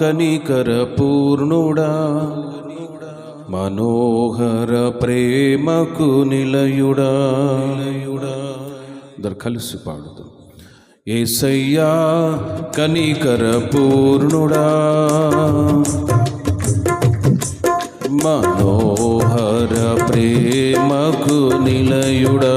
కనికర పూర్ణుడా మనోహర ప్రేమకు నిలయుడా. ఇద్దరు కలిసి పాడుదు. ఏసయ్యా కనికర పూర్ణుడా మనోహర ప్రేమకు నిలయుడా.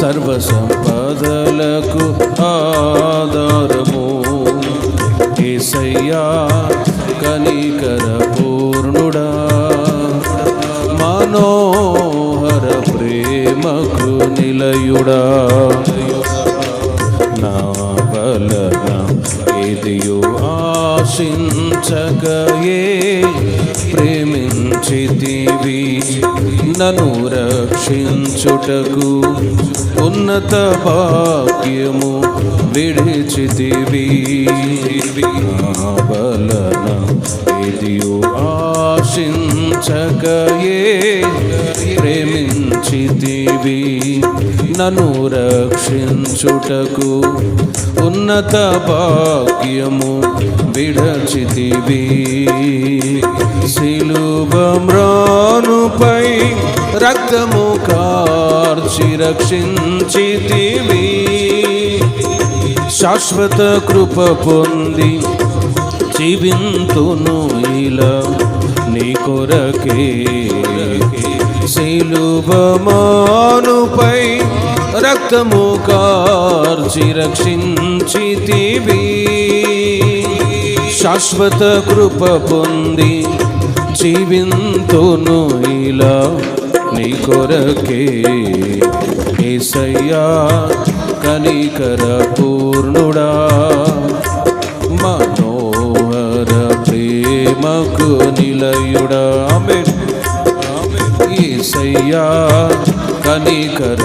సర్వ సంపదలకు ఆధారము. ఏసయ్యా కనికర పూర్ణుడా మనోహర ప్రేమకు నిలయుడా. నా బలన ఇదియు ఆశించగయే ప్రేమించితివి. నను రక్షించుటకు ఉన్నత భాగ్యము విడిచితివి. బలన ఇదియు ఆశించగయే ప్రేమించితివి. నను రక్షించుటకు ఉన్నత భాగ్యము విడచితివి. శిలుబమ్రానుపై రక్తము కార్చి రక్షించితివి. శాశ్వత కృప పొంది జీవింతును ఇలా నీ కొరకే. శిలుభమానుపై రక్తము కార్చి రక్షించితివి శాశ్వత కృప పొంది జీవింతును ఇలా నీ కొరకే. ఏసయ్యా కనికర పూర్ణుడా మనోహర ప్రేమకు నిలయుడా. ఏసయ్యా కనికర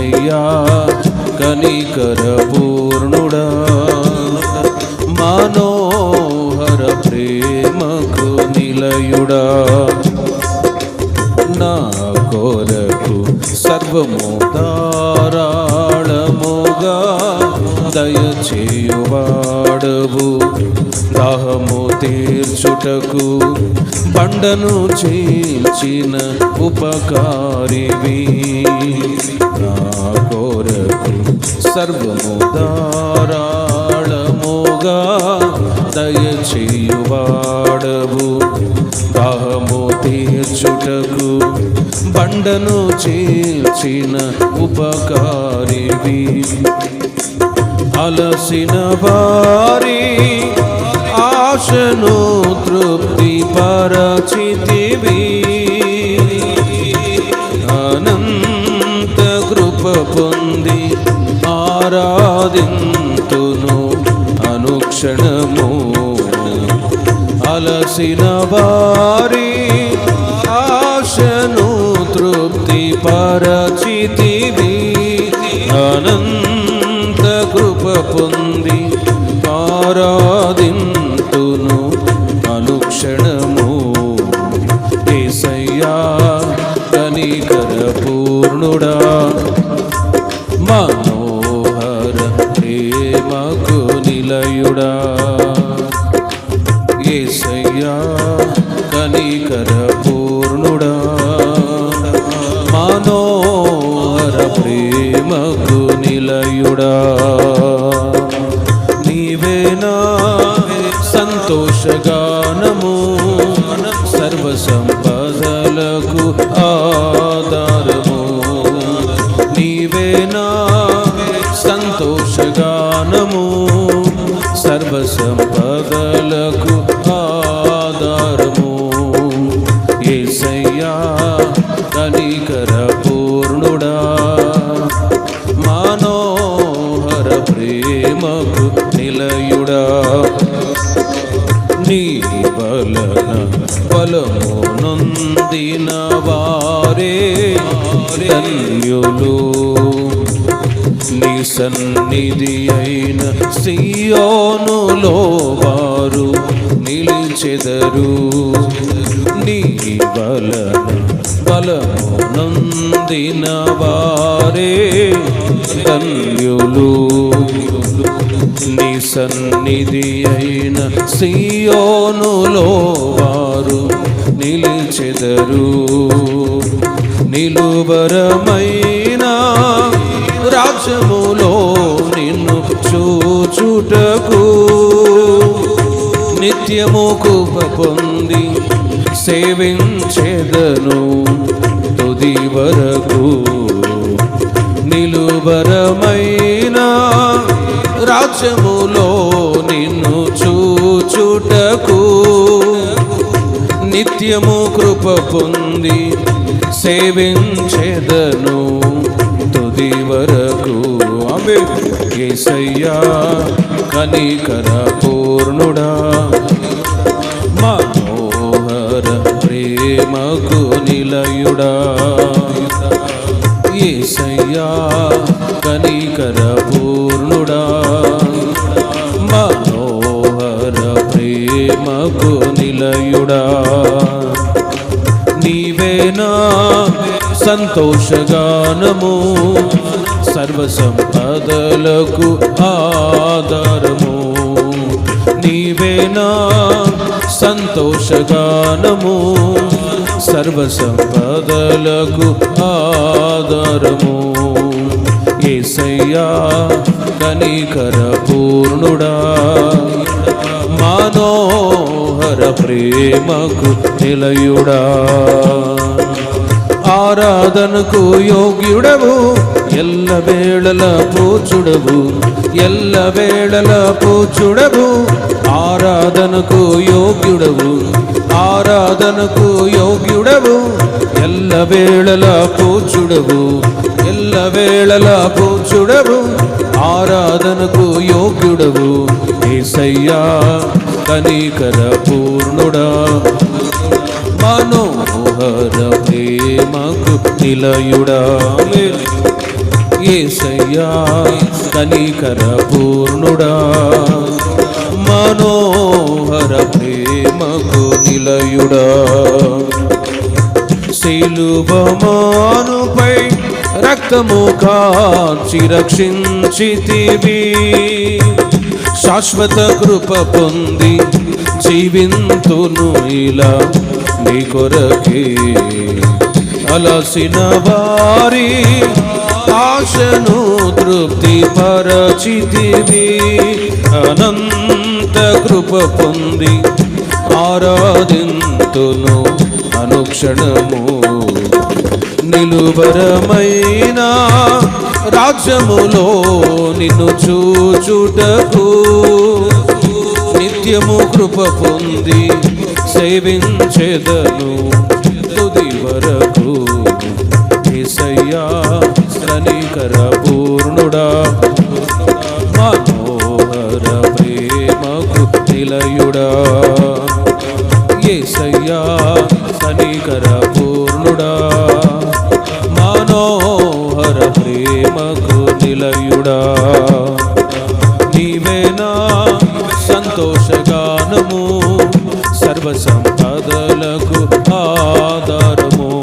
ఏసయ్యా కనికర పూర్ణుడా. మనోహర ప్రేమకు నిలయుడా. నా కోరకు సర్వము ధారాళముగా దయచేయువాడవు. దాహము తీర్చుటకు బండను చీల్చిన ఉపకారివి. కొరకు సర్వము ధారాళముగా దయచేయువాడవు. దాహము తీర్చుటకు బండను చేర్చిన ఉపకారివి. అలసిన వారి ఆశను తృప్తి పరచితివి ఆరాధింతును అనుక్షణము. అలసిన వారి ఆశను తృప్తి పరచితివి. అనంత కృప పొంది ఆరాధింతును అనుక్షణము. ఏసయ్యా కనికర పూర్ణుడా మనోహర నిలయుడా ఏసయ్యా కనికర పూర్ణుడా మనోహర ప్రేమకు నిలయుడా. నీవేనా సంతోషగానము సర్వ సంపదలకు ఆధారము నీ బలన బలము నొందిన వారే ధన్యులు. నీ సన్నిధి అయిన సియోనులో వారు నిలిచెదరు. నీ బలన బలము నందిన వారే ధన్యులు. నీ సన్నిధి అయిన సియోనులో వారు నిలిచెదరు. నిలువరమైన రాజ్యములో నిన్ను చూచుటకు నిత్యము కృప పొంది సేవించెదను తుది వరకు. నిలువరమైన ఆకాశములో నిన్ను చూచుటకు నిత్యము కృప పొంది సేవించెదను తుది వరకు. అమే ఏసయ్యా కనికర పూర్ణుడా మనోహర ప్రేమకు నిలయుడా. ఏసయ్యా కనికర పూర్ణుడా ప్రేమకు నిలయుడా? నీవేనా సంతోషగానము? సర్వసంపదలకు ఆధారము. నీవేనా సంతోషగానము? సర్వసంపదలకు ఆధారము. ఏసయ్యా కనికర పూర్ణుడా మనోహర ప్రేమకు నిలయుడా. ఆరాధనకు యోగ్యుడవు ఎల్ల వేళల పూచుడవు ఎల్ల వేళల పూచుడవు. ఆరాధనకు యోగ్యుడవు ఆరాధనకు యోగ్యుడవు ఎల్ల వేళల పూచుడవు ఎల్ల వేళల పూచుడవు. ఆరాధనకు యోగ్యుడవు. ఏసయ్యా కనికర పూర్ణుడా. మనోహర ప్రేమకు నిలయుడా. ఏసయ్యా కనికర పూర్ణుడా. మనోహర ప్రేమకు నిలయుడా. శిలువమానుపై రక్తము కాచి రక్షించితివి. శాశ్వత కృప పొంది జీవింతును ఇలా నీ కొరకే. అలసిన వారి ఆశను తృప్తి పరచితివి అనంత కృప పొంది ఆరాధింతును అనుక్షణము. నిలువరమైన రాజ్యములో నిన్ను చూచుటకు నిత్యము కృప పొంది సేవించెదను తుది వరకు ఏసయ్యా కనికర పూర్ణుడా. మనోహర ప్రేమకు నిలయుడా. ఏసయ్యా కనికర పూర్ణుడా. నిలయుడా నీవేనా సంతోషగానము. సర్వ సంపదలకు ఆధారము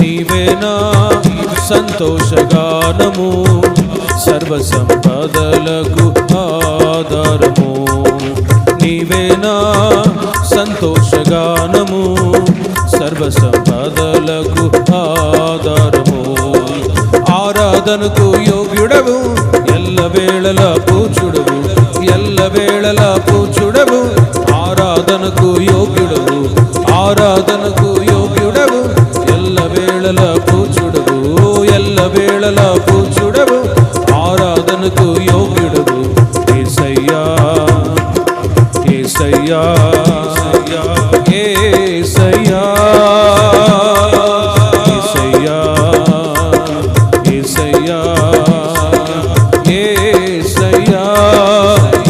నీవేనా సంతోషగానము. సర్వ సంపదలకు ఆధారము నీవేనా సంతోషగానము. సర్వ సంపదలకు ఆధారము. ఆరాధనకు యో వేళల ఆరాధనకు యోగ్యుడవు. ఏసయ్యా ఏసయ్యా ఏసయ్యా ఏసయ్యా ఏసయ్యా ఏసయ్యా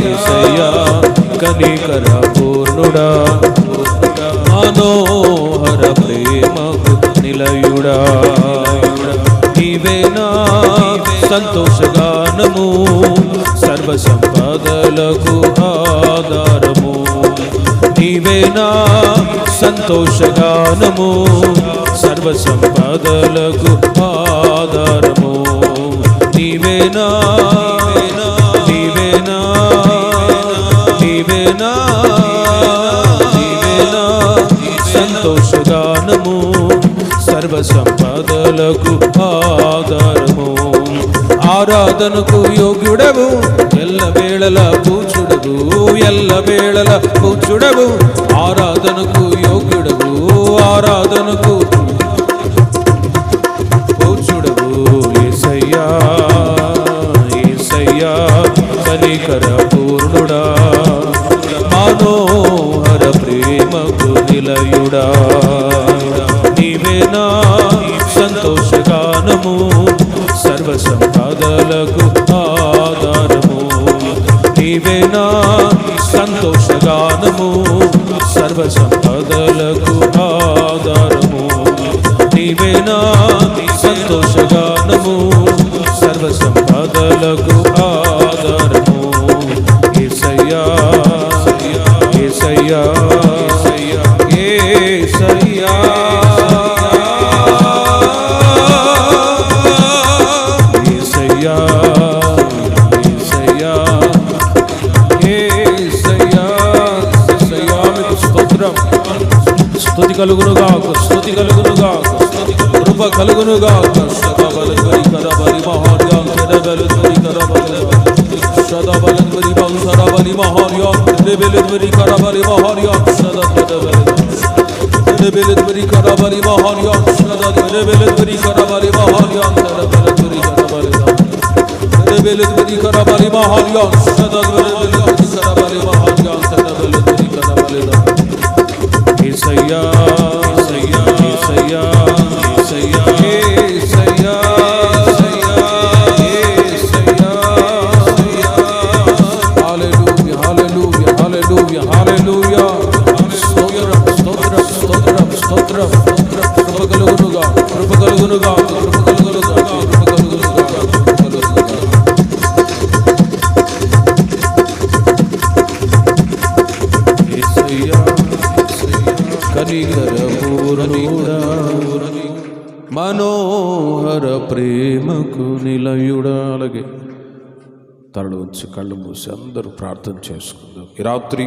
ఏసయ్యా. కనికర పూర్ణుడా మనోహర ప్రేమకు నిలయుడా. నీవేనా సంతోషగానము సర్వ సంపదలకు ఆధారము. నీవేనా సంతోషగానము సర్వ సంపదలకు ఆధారము. నీవేనా నీవేనా నీవేనా నీవేనా సంతోషగానము సర్వ సంపదలకు ఆధారము. ఆరాధనకు యోగ్యుడవు. ఎల్ల వేళల పూచుడవు ఎల్ల వేళల పూచుడవు ఆరాధనకు యోగ్యుడవు ఆరాధనకు పూచుడవు ఏసయ్యా ఏసయ్యా కనికరా స్తుతి కలుగునుగా స్తుతి కలుగునుగా కృప కలుగునుగా సదాబలరి కరబలి మహార్యాం తెరబలరి కరబలి సదాబలరి బౌసరబలి మహార్యాం తెరబలరి కరబలి మహార్యాం సదాబలరి తెరబలరి కరబలి మహార్యాం సదాబలరి కరబలి మహార్యాం తెరబలరి కరబలి తెరబలరి కరబలి మహార్యాం సదాబలరి కరబలి మహార్యాం తెరబలరి కరబలి ఏసయ్యా కలుగునుగా కృప కలుగునుగా కృప కలుగునుగా కృప కలుగునుగా మనోహర ప్రేమకు నిలయుడా. అలాగే వచ్చి కళ్ళు మూసి అందరూ ప్రార్థన చేసుకుందాం. ఈ రాత్రి